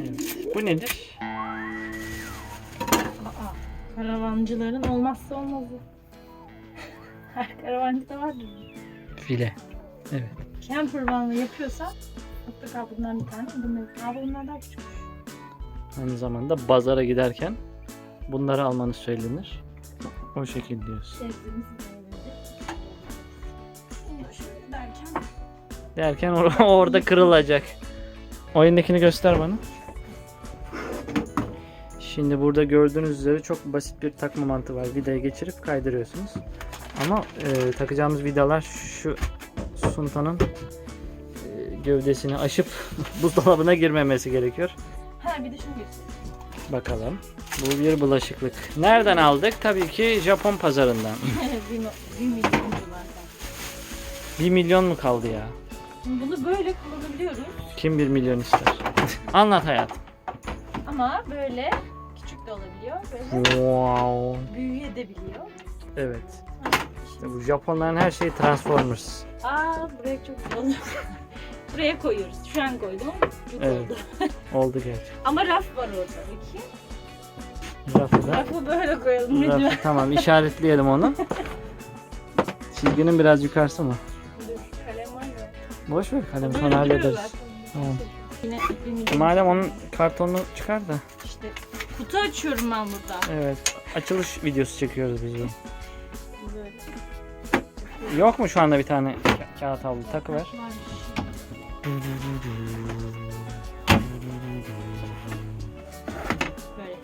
Evet. Bu nedir? Aa, karavancıların olmazsa olmazı. Her karavancıda vardır. File. Evet. Camper vanı yapıyorsan mutlaka bundan bir tane. Bunlar, abi bunlar daha küçük. Aynı zamanda pazara giderken bunları almanız söylenir. O şekilde derken Derken or- orada kırılacak. Oyundakini göster bana. Şimdi burada gördüğünüz üzere çok basit bir takma mantığı var. Vidaya geçirip kaydırıyorsunuz. Ama e, takacağımız vidalar şu suntanın e, gövdesini aşıp buzdolabına girmemesi gerekiyor. Ha bir de şunu göstereyim. Bakalım. Bu bir bulaşıklık. Nereden aldık? Tabii ki Japon pazarından. bir, mi- bir milyon dolardan. 1 milyon mu kaldı ya? Bunu böyle kullanabiliyoruz. Kim 1 milyon ister? Anlat hayatım. Ama böyle küçük de olabiliyor. Böyle Wow. büyüyebiliyor. Evet. İşte bu Japonların her şeyi Transformers. Aa buraya çok güzel. Buraya koyuyoruz. Şu an koydum. Çok Evet. oldu. Oldu gerçi. Ama raf var orada. Bakayım. Rafı da. Rafı böyle koyalım lütfen. Rafı, tamam işaretleyelim onu. Çizginin biraz yukarısı mı? Dur, kalem var ya. Boş ver kalem Böyle sonra duruyor hallederiz. Tamam. Yine milyon. Madem onun kartonunu çıkar da. İşte kutu açıyorum ben burada. Evet. Açılış videosu çekiyoruz biz de. Böyle. Yok mu şu anda bir tane ka- kağıt havlu takıver. Böyle.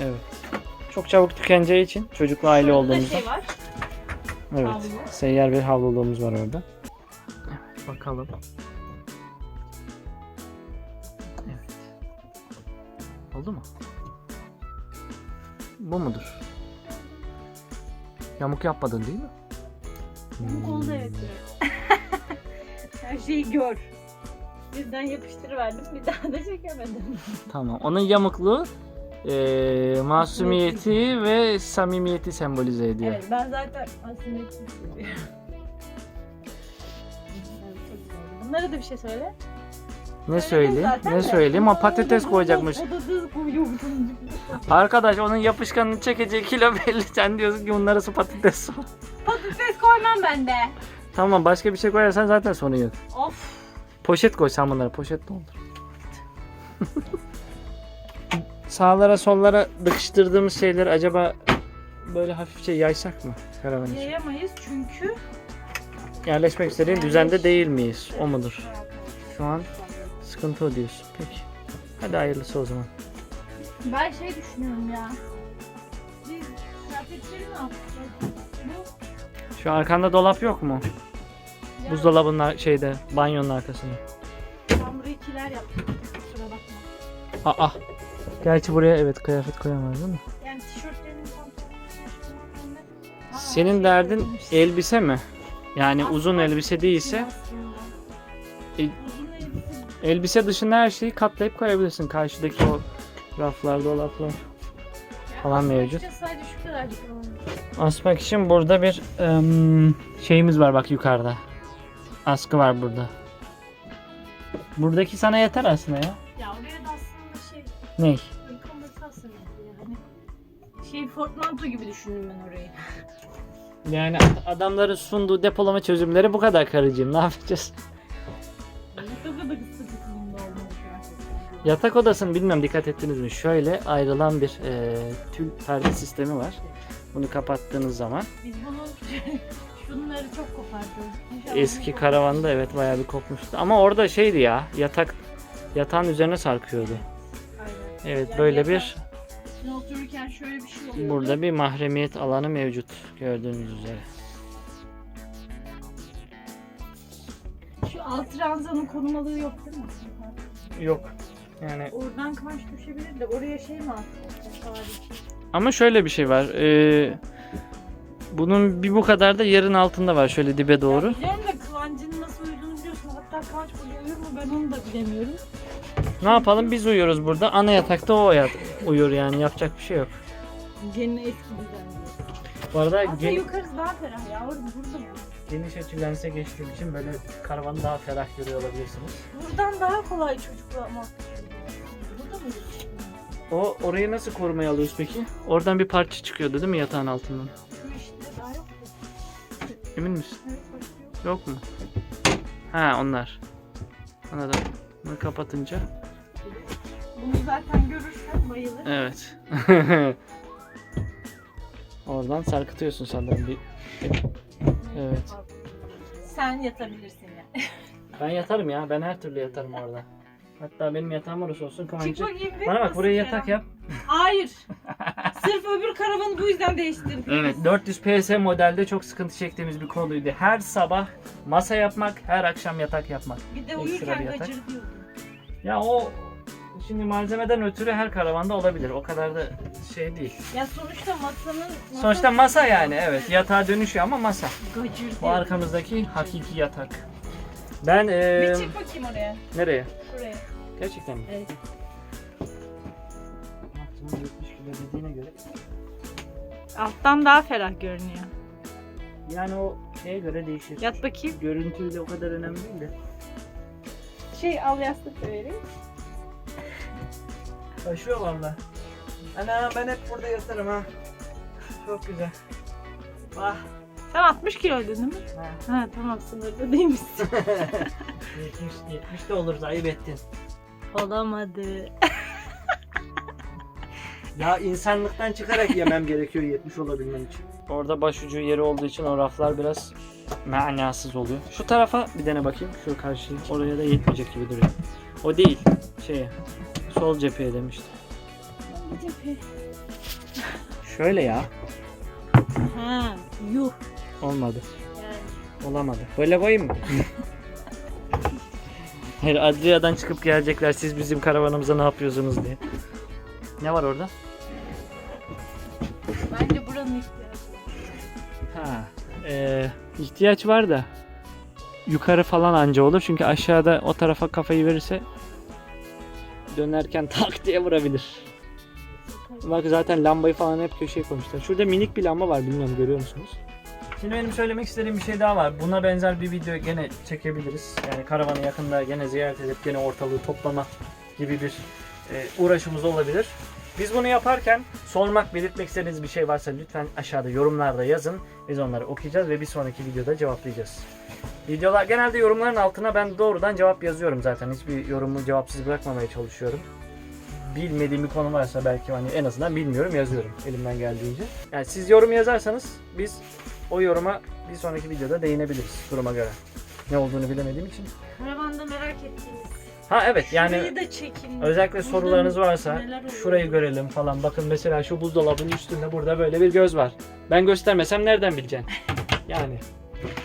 Evet. Çok çabuk tükeneceği için çocuklu aile Şurada da olduğumuzda. şey var. Evet. havlu. Seyyar bir havluluğumuz var orada. Evet, bakalım. Oldu mu? Bu mudur? Yamuk yapmadın değil mi? Bu oldu evet biraz. Her şeyi gör. Birden yapıştırıverdim bir daha da çekemedim. Tamam. Onun yamukluğu eee, masumiyeti ve samimiyeti sembolize ediyor. Evet ben zaten asimetrik seviyorum. Evet. Bunlara da bir şey söyle. Ne söyleyeyim? Ne söyleyeyim? Ha patates koyacakmış. Patates. Arkadaş onun yapışkanını çekeceği kilo belli. Sen diyorsun ki bunun arası patates. Patates koymam ben de. tamam başka bir şey koyarsan zaten sorun yok. Of. Poşet koy sen bunlara poşet doldur. Sağlara sollara dıkıştırdığımız şeyleri acaba böyle hafifçe yaysak mı karavan için? Yayamayız çünkü Yerleşmek istediğin düzende değil miyiz? O mudur? Şu an sıkıntı o diyorsun. Peki. Hadi hayırlısı o zaman. Ben şey düşünüyorum ya. Biz kıyafetleri ne yapacağız? Bu Şu arkanda dolap yok mu? ya, Buzdolabının ar- şeyde banyonun arkasında. Ben burayı kiler yaptım. Kusura bakma. Aa. Gerçi buraya evet kıyafet koyamaz değil mi? Yani Aa, Senin şey derdin elbise mi? Yani uzun elbise değilse aslında. E, elbise dışında her şeyi katlayıp koyabilirsin. Karşıdaki o raflar, dolaplar falan aslında mevcut. sadece şu kadarcık. Asmak için burada bir em, şeyimiz var bak yukarıda. Askı var burada. Buradaki sana yeter aslında ya. Ya oraya da aslında şey Ney? yani. Şey portmanto gibi düşündüm ben orayı. Yani adamların sunduğu depolama çözümleri bu kadar karıcığım. Ne yapacağız? Yatak odasını bilmiyorum dikkat ettiniz mi? Şöyle ayrılan bir e, tül perde sistemi var. Bunu kapattığınız zaman Biz bunu şunları çok kopartıyoruz. İnşallah eski karavanda evet bayağı bir kopmuştu. Ama orada şeydi ya yatak yatağın üzerine sarkıyordu. Aynen. Evet Yani böyle yatak- bir Şimdi otururken şöyle bir şey oluyor. burada bir mahremiyet alanı mevcut gördüğünüz üzere. Şu alt ranzanın korumalığı yok değil mi? Yok. Yani Oradan kıvanç düşebilir de oraya şey mi? Hariç. ama şöyle bir şey var. Ee, bunun bir bu kadar da yerin altında var şöyle dibe doğru. Biliyorum da kıvancın nasıl uyuduğunu biliyorsun. Hatta kıvanç burada uyur mu ben onu da bilemiyorum. Ne yapalım biz uyuyoruz burada. Ana yatakta o yat uyuyor yani yapacak bir şey yok. Gene eski düzen diyor. Bu arada Aslında gen- yukarısı daha ferah ya. Orada burada mı? Geniş açı lense geçtiğim için böyle karavanı daha ferah görüyor olabilirsiniz. Buradan daha kolay çocuklamak. Burada mı? O orayı nasıl korumaya alıyoruz peki? Oradan bir parça çıkıyordu değil mi yatağın altından? Emin misin? Yok mu? Ha onlar. Anladım. Bunu kapatınca. Bunu zaten görürsen bayılır. Evet. Oradan sarkıtıyorsun sanırım bir. Evet. Sen yatabilirsin ya. Ben yatarım ya. Ben her türlü yatarım orada. Hatta benim yatağım orası olsun bir. Bana bak buraya yatak yap. Hayır. Sırf öbür karavanı bu yüzden değiştirdim. Evet 400 PS modelde çok sıkıntı çektiğimiz bir konuydu. Her sabah masa yapmak, her akşam yatak yapmak. Bir de Ekstra uyurken yatak. Ya o şimdi malzemeden ötürü her karavanda olabilir. O kadar da şey değil. Ya sonuçta masanın... Sonuçta masa yani evet. Yatağa dönüşüyor ama masa. Gacır Bu diyor. arkamızdaki hakiki yatak. Ben eee Bir çık bakayım oraya. nereye? Şuraya. Gerçekten mi? Evet. Maksimum 70 kilo dediğine göre. Alttan daha ferah görünüyor. Yani o şeye göre değişir. Yat bakayım. Görüntüyle o kadar önemli değil de. Şey al yastık da vereyim. Taşıyor valla. Ana ben hep burada yatarım ha. Çok güzel. Vah. Sen 60 kiloydun değil mi? Ha. Ha tamam sınırda değil misin? 70, 70 de olur ayıp ettin. Olamadı. Ya insanlıktan çıkarak yemem gerekiyor 70 olabilmem için. Orada başucu yeri olduğu için o raflar biraz manasız oluyor. Şu tarafa bir dene bakayım. Şu karşıya. Oraya da yetmeyecek gibi duruyor. O değil. Şeye. Sol cepheye demiştim. Şöyle ya. ha yuh. Olmadı. Olamadı. Böyle koyayım mı? Hayır Adria'dan çıkıp gelecekler siz bizim karavanımıza ne yapıyorsunuz diye. Ne var orada? Bence buranın ihtiyacı. Ha, e, ihtiyaç var da yukarı falan anca olur çünkü aşağıda o tarafa kafayı verirse dönerken tak diye vurabilir. Bak zaten lambayı falan hep köşeye koymuşlar. Şurada minik bir lamba var bilmiyorum görüyor musunuz? Şimdi benim söylemek istediğim bir şey daha var. Buna benzer bir video gene çekebiliriz. Yani karavanı yakında gene ziyaret edip gene ortalığı toplama gibi bir e, uğraşımız olabilir. Biz bunu yaparken sormak, belirtmek istediğiniz bir şey varsa lütfen aşağıda yorumlarda yazın. Biz onları okuyacağız ve bir sonraki videoda cevaplayacağız. Videolar genelde yorumların altına ben doğrudan cevap yazıyorum zaten. Hiçbir yorumu cevapsız bırakmamaya çalışıyorum. Bilmediğim bir konu varsa belki hani en azından bilmiyorum yazıyorum elimden geldiğince. Yani siz yorum yazarsanız biz o yoruma bir sonraki videoda değinebiliriz duruma göre. Ne olduğunu bilemediğim için. Karavanda merak ettiğiniz. Ha evet yani Şurayı da çekin. Özellikle Burada sorularınız varsa neler oluyor? şurayı görelim falan. Bakın mesela şu buzdolabının üstünde burada böyle bir göz var. Ben göstermesem nereden bileceksin? Yani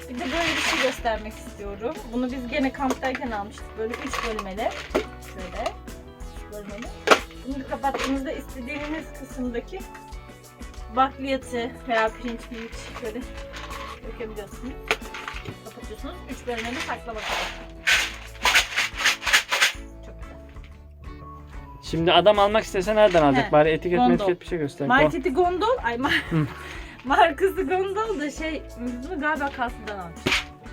Bir de böyle bir şey göstermek istiyorum. Bunu biz gene kamptayken almıştık. Böyle üç bölmeli. Şöyle. Üç bölmeli. Bunu kapattığınızda istediğiniz kısımdaki bakliyatı veya pirinç pirinç şöyle dökebiliyorsunuz. Kapatıyorsunuz. Üç bölmeli saklama kabı. Çok güzel. şimdi adam almak istese nereden alacak? He, Bari etiket gondol. metiket bir şey göster. Marketi Gondol. Ay Hı. markası Gondol da şey bunu galiba kastıdan almış.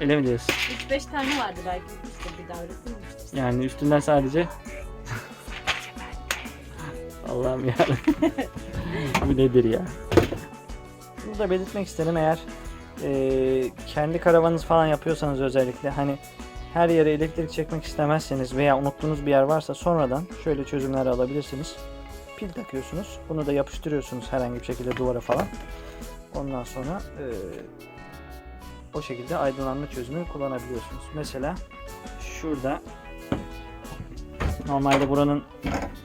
Öyle mi diyorsun? 3-5 tane vardı belki. İşte bir daha üretilmiştir. Yani üstünden sadece Allah'ım ya. Bu nedir ya? Burada belirtmek isterim eğer eee, kendi karavanınız falan yapıyorsanız özellikle hani her yere elektrik çekmek istemezseniz veya unuttuğunuz bir yer varsa sonradan şöyle çözümler alabilirsiniz. Pil takıyorsunuz. Bunu da yapıştırıyorsunuz herhangi bir şekilde duvara falan. Ondan sonra eee, o şekilde aydınlanma çözümü kullanabiliyorsunuz. Mesela şurada normalde buranın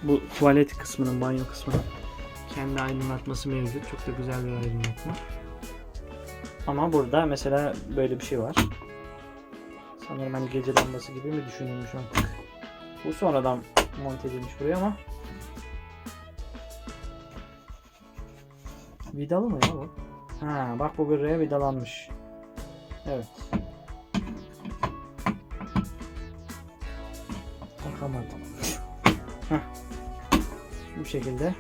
bu tuvalet kısmının, banyo kısmının kendi aydınlatması mevcut. Çok da güzel bir aydınlatma. Ama burada mesela böyle bir şey var. Sanırım hani gece lambası gibi mi düşünülmüş artık. Bu sonradan monte edilmiş buraya ama Vidalı mı ya bu? Ha bak bu buraya vidalanmış. Evet. Takamadım. Heh. Bu şekilde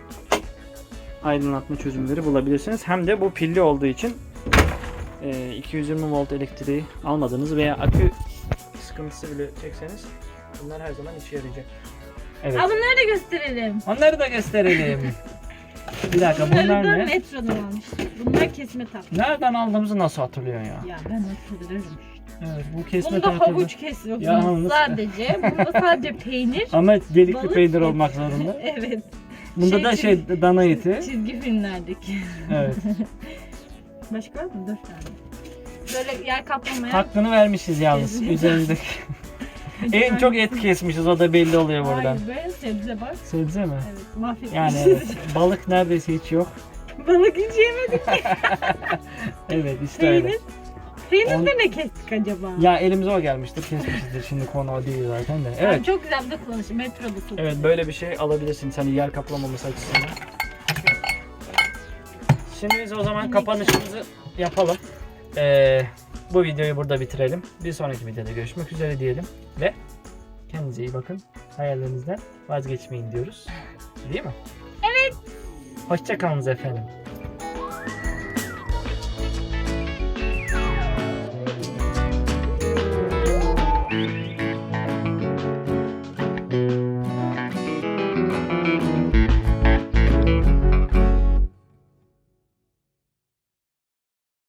aydınlatma çözümleri bulabilirsiniz. Hem de bu pilli olduğu için e, 220 volt elektriği almadığınız veya akü sıkıntısı bile çekseniz bunlar her zaman işe yarayacak. Evet. Aa, bunları da gösterelim. Onları da gösterelim. Bir dakika Bunları bunlar da ne? metrodan almıştık. Bunlar kesme tatlı. Nereden aldığımızı nasıl hatırlıyorsun ya? Ya ben hatırlarım. Evet bu kesme Bunda tahtalı. havuç kesiyorsunuz Yalnız- sadece. Bunda sadece peynir. Ama delikli Balık peynir eti. olmak zorunda. evet. Bunda Şey da şey dana eti. Çizgi filmlerdeki. Evet. Başka var mı? Dört tane. Böyle yer kaplamayan. Hakkını vermişiz yalnız üzerindeki. En çok et kesmişiz o da belli oluyor buradan. Hayır be sebze bak. Sebze mi? Evet mahvetmişiz. Yani evet. Balık neredeyse hiç yok. Balık hiç yemedik. Evet işte öyle. Peynir. Peynirde On- ne kestik acaba? Ya elimize o gelmiştir kesmişizdir şimdi konu o değil zaten de. Yani Evet. çok güzel bir de. Metroda satılıyor. Evet böyle bir şey alabilirsiniz hani yer kaplamaması açısından. Şimdi biz o zaman kapanışımızı yapalım. Ee, bu videoyu burada bitirelim. Bir sonraki videoda görüşmek üzere diyelim ve kendinize iyi bakın. Hayallerinizden vazgeçmeyin diyoruz. Değil mi? Evet. Hoşçakalınız efendim.